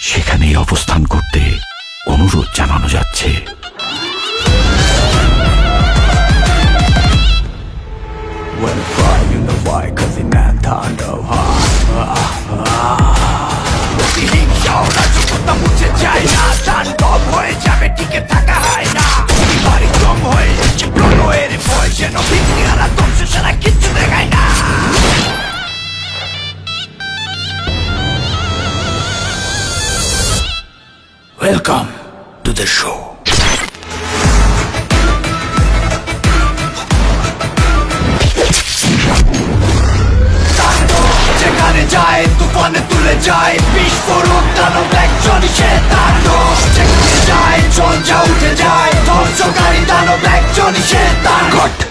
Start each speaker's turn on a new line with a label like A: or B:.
A: সেখানেই অবস্থান করতে অনুরোধ জানানো যাচ্ছে।
B: ওয়েলকাম টু দ্য শো যায় তুফানে তুলে যায় বিস্ফোরক টানো ব্যাকজন সে তার দোষ। যেখানে যায় চঞ্জা উঠে যায় ধ্বংসকারী টানো সে তার ঘট